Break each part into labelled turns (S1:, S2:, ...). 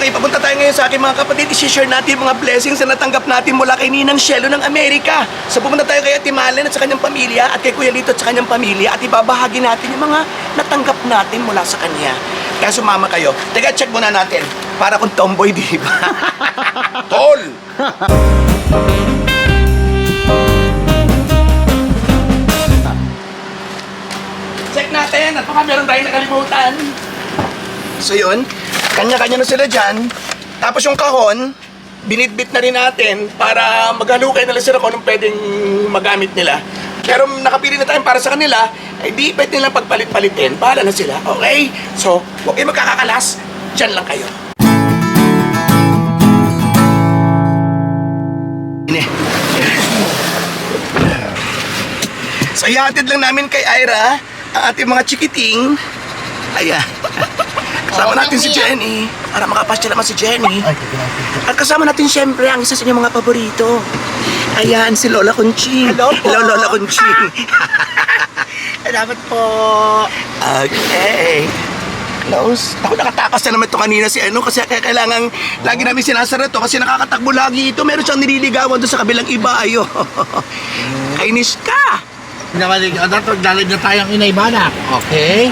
S1: Okay, papunta tayo ngayon sa aking mga kapatid. I-share natin mga blessings na natanggap natin mula kay Ninang Shelo ng Amerika. So pupunta tayo kay Ate Malen at sa kanyang pamilya at kay Kuya Lito at sa kanyang pamilya at ibabahagi natin yung mga natanggap natin mula sa kanya. Kaya sumama kayo. Teka, check muna natin. Para kung tomboy, di ba? Tol! Check natin at baka meron tayong nakalimutan. So yun, kanya-kanya na sila dyan. Tapos yung kahon, binitbit na rin natin para maghalukay na lang sila kung anong pwedeng magamit nila. Pero nakapili na tayo para sa kanila, ay di pwede nilang pagpalit-palitin. Bahala na sila, okay? So, huwag kayong magkakakalas. Dyan lang kayo. So, lang namin kay Ira ang ating mga chikiting. Ayan. Kasama natin si Jenny. Para makapasya naman si Jenny. At kasama natin siyempre ang isa sa inyong mga paborito. Ayan, si Lola Conching.
S2: Hello po.
S1: Hello, Lola Conching.
S2: Salamat po.
S1: okay. Close. Ako nakatakas na naman ito kanina si ano kasi kaya kailangan lagi namin sinasara to kasi nakakatakbo lagi ito. Meron siyang nililigawan doon sa kabilang iba. Ayo. Kainis ka.
S2: Namalig, ano to, dalig na tayong inaybana. Okay?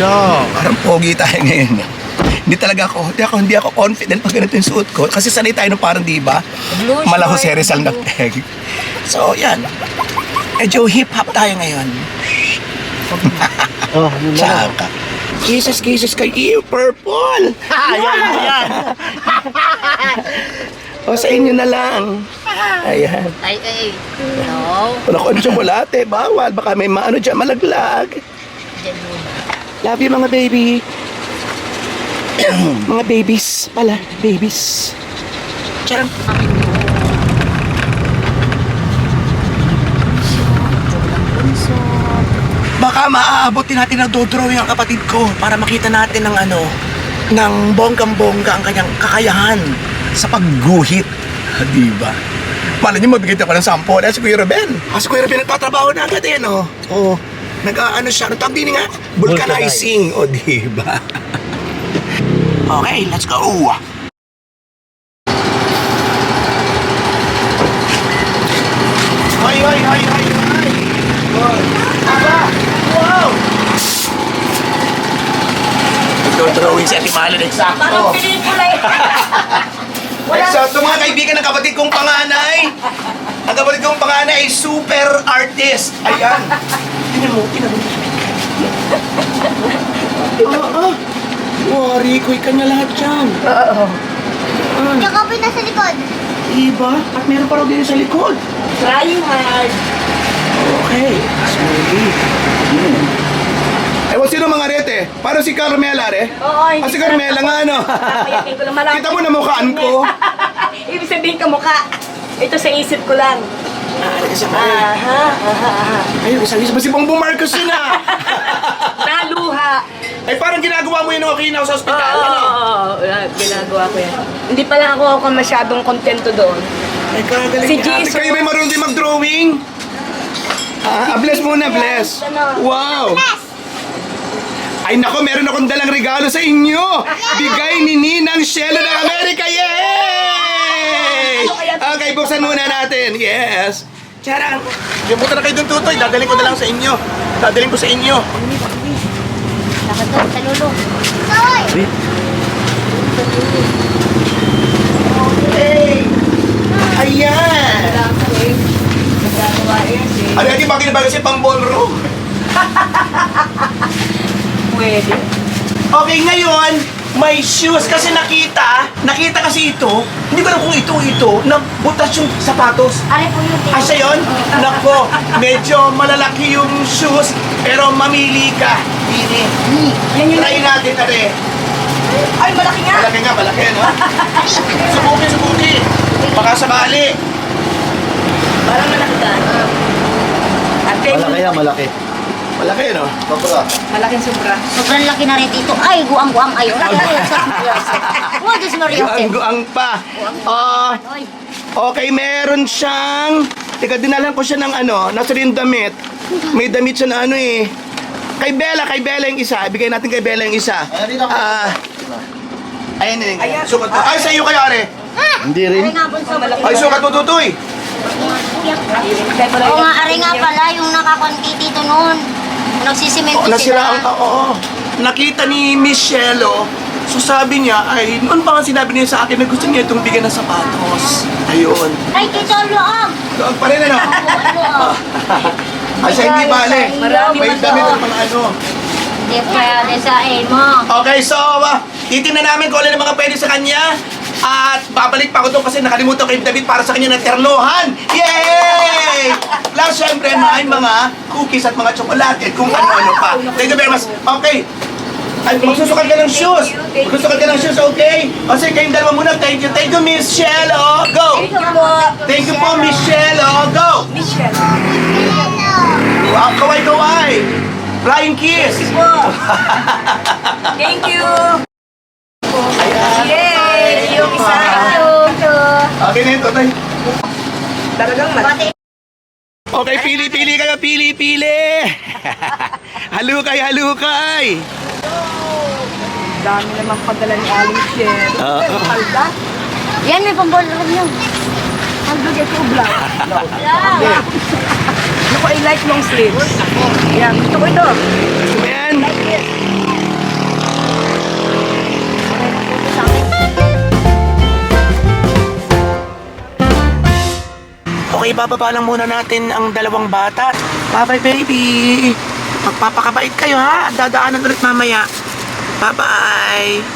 S2: So,
S1: Parang pogi tayo ngayon. Hindi talaga ako, hindi ako, hindi ako confident pag ganito yung suot ko. Kasi sanay tayo ng parang di ba? Malahos
S3: short,
S1: Rizal
S3: blue.
S1: Nagteg. So, yan. Medyo hip-hop tayo ngayon.
S2: oh, yun na.
S1: Tsaka. Kisses, kisses kay iyo, purple.
S2: Ayan, ayan.
S1: O, sa inyo na lang. Ayan.
S3: Ay, ay. No.
S1: Wala ko ano tsokolate, bawal. Baka may maano dyan, malaglag.
S3: Diyan.
S1: Love you, mga baby. mga babies pala, babies. Charang. Baka maaabotin natin ng dodrawing ang kapatid ko para makita natin ng ano, ng bonggang-bongga ang kanyang kakayahan sa pagguhit. Di ba? Malay niyo, mabigyan ko ng sample. Eh, si Kuya Ruben. Ah, si Kuya Ruben nagtatrabaho na agad eh, no? Oo. Nag-ano siya, ano tawag din nga? Vulcanizing. O, di ba? okay, let's go. Hoy, hoy, hoy, hoy, hoy. Aba! Wow! Nagdo-drawing si Ate Malin, eksakto.
S3: Parang pelikula eh.
S1: Eksakto mga kaibigan ng kapatid kong panganay. Ang kapatid kong panganay ay super artist. Ayan. Tingnan mo, tingnan mo. Ah, ah. Wari ko, kanya lahat yan.
S3: Oo.
S1: Ah,
S4: Yakapin na sa likod.
S1: iba? At meron pa raw din sa likod.
S3: Trying hard.
S1: Okay. Slowly. Hmm. Ewan sino mga rete? Parang si Carmela, re?
S3: Oo,
S1: Ah, si Carmela nga, ano? Kita mo na mukhaan ko.
S3: Ibig sabihin ka mukha. Ito sa isip ko lang.
S1: Ah, kasi
S3: Aha, aha, aha.
S1: Ayun, isang isa. Si Bongbong Marcos yun ah.
S3: Naluha.
S1: Ay, parang ginagawa mo yun nung akinaw sa
S3: Oo,
S1: ospital,
S3: oo,
S1: ano?
S3: oo, oo. Ginagawa ko yan. Hindi pa lang ako, ako masyadong kontento doon.
S1: Ay, kagaling
S3: Si
S1: ni ate.
S3: Jesus.
S1: Kayo may marunong din mag-drawing? Ah, ah, bless muna, bless.
S3: Ano?
S1: Wow! Ay nako, meron akong dalang regalo sa inyo! Bigay ni Ninang Shelo ng Amerika! Yay! Okay, buksan muna natin. Yes! Charang! Yung punta na kayo dun, Tutoy. Dadaling ko na lang sa inyo. Dadaling ko sa inyo.
S4: Lakad doon sa lulo. Soy!
S1: Hey! Ayan! Ano yung bagay na bagay siya pang ballroom?
S3: Pwede.
S1: Okay, ngayon, may shoes kasi nakita, nakita kasi ito, hindi ko alam kung ito ito, nabutas yung sapatos.
S4: Ari po yung
S1: Ah, siya yun? Nako, medyo malalaki yung shoes, pero mamili ka. Pili.
S3: Yan yung...
S1: Try natin, are.
S3: Ay, malaki nga!
S1: Malaki nga, malaki, no? Subuki, subuki. Baka sabali.
S3: Parang malaki ka. Ate,
S2: Malaki yan, malaki.
S1: Malaki, no?
S2: Sobra.
S3: malaking sobra.
S4: Sobrang laki na rin ito. Ay, guang-guang ayo. Wow, Diyos Maria.
S1: Ang pa. Ah,
S4: Oy,
S1: Okay, meron siyang... Teka, dinalan ko siya ng ano, nasa rin damit. May damit siya na ano eh. Kay Bella, kay Bella yung isa. Ibigay natin kay Bella yung isa.
S2: Ayan.
S1: Ah, Ayan din. Sukat mo. Ay, sa iyo kayo, are.
S2: Hindi rin.
S1: Ay, sukat mo, tutoy.
S4: Oo nga, aray nga pala, yung nakakonti dito noon. Nagsisimento
S1: Oo, nasira ang,
S4: sila.
S1: oo, oo. Nakita ni Miss Shelo, so sabi niya, ay, noon pa nga sinabi niya sa akin na gusto niya itong bigyan ng sapatos. Ayun.
S4: Ay, kito ang loob.
S1: Doon pa rin, ano?
S4: Ang loob.
S1: Ay, siya hindi bale.
S3: Marami
S1: May
S3: pa
S1: damit
S3: doon.
S1: mga ano.
S4: Hindi pwede sa emo.
S1: Okay, so, uh, titingnan namin kung ano yung mga pwede sa kanya. At babalik pa ako doon kasi nakalimutan ko yung David para sa kanya ng ternohan. Yay! Plus, syempre, may mga cookies at mga tsokolate at kung ano-ano pa. Thank you very much. Okay. Ay, magsusukat ka ng shoes. Magsusukat ka ng shoes, okay? O sige, kayong dalawa muna. Thank you. Thank you, Miss Shelo. Go!
S3: Thank you po.
S1: Thank you po, Miss Shelo. Go!
S3: Michelle.
S1: Wow, kaway-kaway. Flying kiss.
S3: Thank you.
S1: Ayan.
S3: Yay!
S1: Okay na yun, Totoy.
S3: Talagang mat.
S1: Okay, pili, pili kayo, pili, pili. halukay, halukay.
S3: Dami naman padala ni Aling Michelle.
S1: Oo.
S3: Palda.
S4: Yan, may pambolog niyo.
S3: Ang bigay ko vlog.
S4: Yeah.
S3: Gusto ko I like long sleeves. Yan. Gusto ko ito.
S1: Ayan. Okay, bababa lang muna natin ang dalawang bata. Bye-bye, baby. Magpapakabait kayo, ha? Dadaanan ulit mamaya. Bye-bye.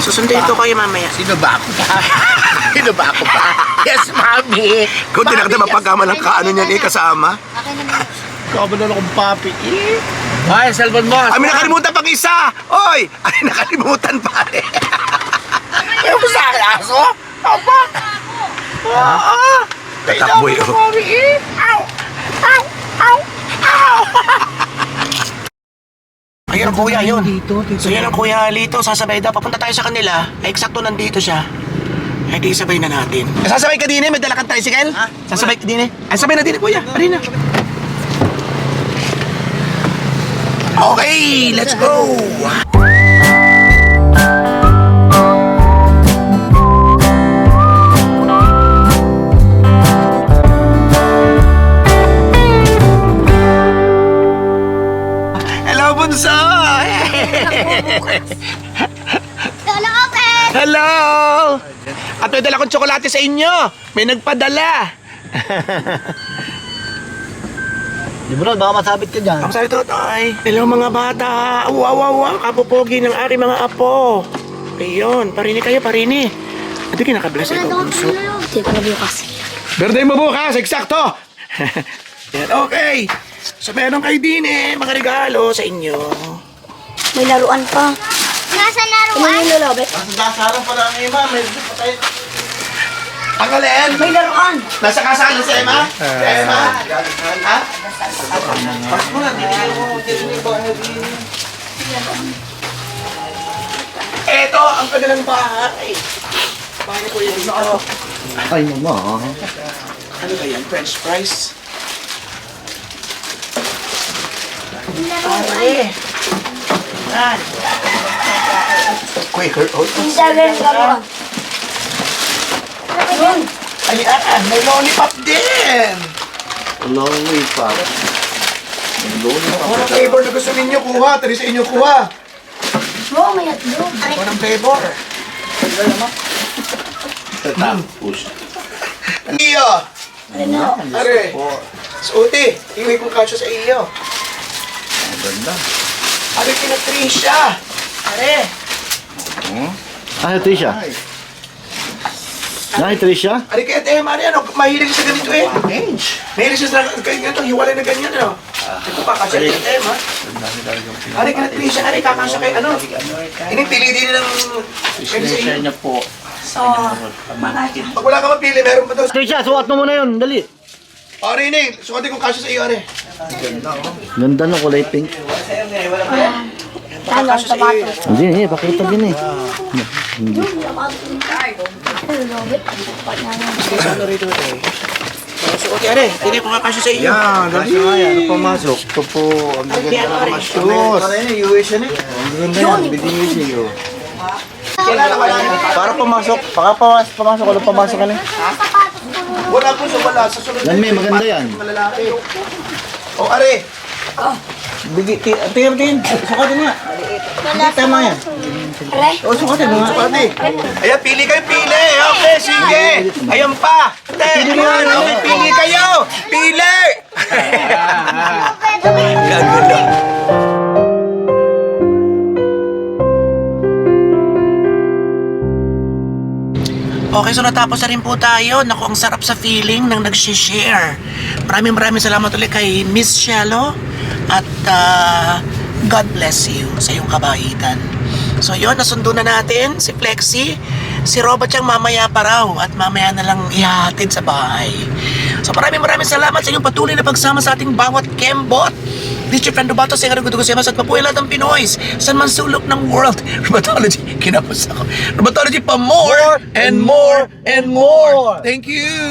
S1: Susunduin ko kayo mamaya.
S2: Sino ba ako pa? Sino ba ako pa? Yes, mami.
S1: Kung tinakda mapagkama ng kaano niyan eh, kasama.
S4: Akin naman.
S2: Kabalo na akong papi. Eh. Ay, cellphone mo.
S1: Ay, may nakalimutan pang isa! Oy! Ay, nakalimutan pa rin.
S2: Ano ba sa akin, aso? Aba.
S1: Oo! Tatakbo yun.
S2: Mami, eh. Ow. Ow. Ow. Ow.
S1: Ayun ang kuya yun. So yan ang kuya Lito, sasabay daw. Papunta tayo sa kanila. Ay, eksakto nandito siya. Ay, di sabay na natin. Eh, sasabay ka din eh, may dala kang tricycle? Ha? Sasabay ka din eh. Ay, sabay na din eh, kuya. Ari na. Okay, let's go!
S4: Lolo, open!
S1: Hello! At may dala kong tsokolate sa inyo. May nagpadala.
S2: Di mo baka masabit ka dyan.
S1: Ang sabi Totoy, hello mga bata. Wow, wow, wow. Kapupogi ng ari mga apo. Ayun, parini kayo, parini. Ito kinakabless ito, bunso.
S4: Hindi ko na bukas.
S1: Birthday mo bukas, eksakto! Yan, okay. So meron kayo din eh, mga regalo sa inyo.
S4: May laruan pa. Nasa laruan? Ano yung lulobet?
S2: Nasasarang pala ang ima. May patay.
S1: Ang alin?
S3: May laruan.
S1: Nasa kasama si Emma? Si Emma? Ha? Pas mo na, dinigil mo. Ito ang kanilang bahay. Bahay ni Kuya dito.
S2: Ay, mama.
S1: Ano ba yan? French fries? Pare. Yan. Quaker oats.
S4: Seven laruan.
S1: Ay, ah, may lollipop din.
S2: Lonely pa.
S1: Kung anong flavor na gusto ninyo, kuha. Tari sa inyo, kuha.
S4: Oo, may atlog.
S1: Kung anong flavor.
S2: Tapos.
S1: Iyo. Are. Suti. Iwi kong kasyo sa iyo.
S2: Ang ganda.
S1: Are, kina Trisha. Are.
S2: Ah, Trisha. Ay, Trisha.
S1: Are, kaya Ate Emma, ano, mahilig siya sa ganito eh. Mahilig siya sa ganito, hiwalay na ganyan, ano. Ito pa, kasya kay Ate Emma. Are, kina Trisha, are, kakasya kay ano. Inipili din ng... Inyo.
S2: niya po.
S1: Pag wala ka mapili, meron pa doon.
S2: Trisha, suot mo muna yun. Dali.
S1: O, Rining, sukatin kong kasya sa iyo, are.
S2: Ganda ng kulay pink.
S4: Ano,
S1: sa iyo. eh.
S2: Hindi, hindi. Pakita din eh.
S1: Sa ano rito, eh. O, Suoti, are. Hindi ko kakasya sa iyo.
S5: Yan, dali. Ano pumasok? Ito po, ang maganda ng shoes. Ang ganda yan, binigay sa iyo.
S1: Wala na, wala na.
S5: Para pumasok. Baka pamas, pumasok. Wala pumasok ka na.
S1: Wala po sa wala. Sa sunod
S5: Yan, may maganda yan.
S1: Malalaki. O, are.
S5: Bigi, ti, tingnan, tingnan. Sukatin nga. Hindi, tama yan. O, sukatin mo nga.
S1: Pati. Ayan, pili kayo, pili. Okay, sige. Ayan pa. Te, ayan, okay, pili kayo. Pili. Gagulo. Okay, so natapos na rin po tayo. Naku, ang sarap sa feeling ng nag-share. Maraming maraming salamat ulit kay Miss Shello. At ah, God bless you sa iyong kabaitan. So yun, nasundo na natin si Flexi. Si Robert siyang mamaya pa raw at mamaya na lang ihahatid sa bahay. So maraming maraming salamat sa inyong patuloy na pagsama sa ating bawat kembot. This your friend Robato, sa Ingarang Gudugo Simas at mapuhay lahat ng Pinoys sa man sulok ng world. Rheumatology, kinapos ako. Rheumatology pa more and more and more. Thank you!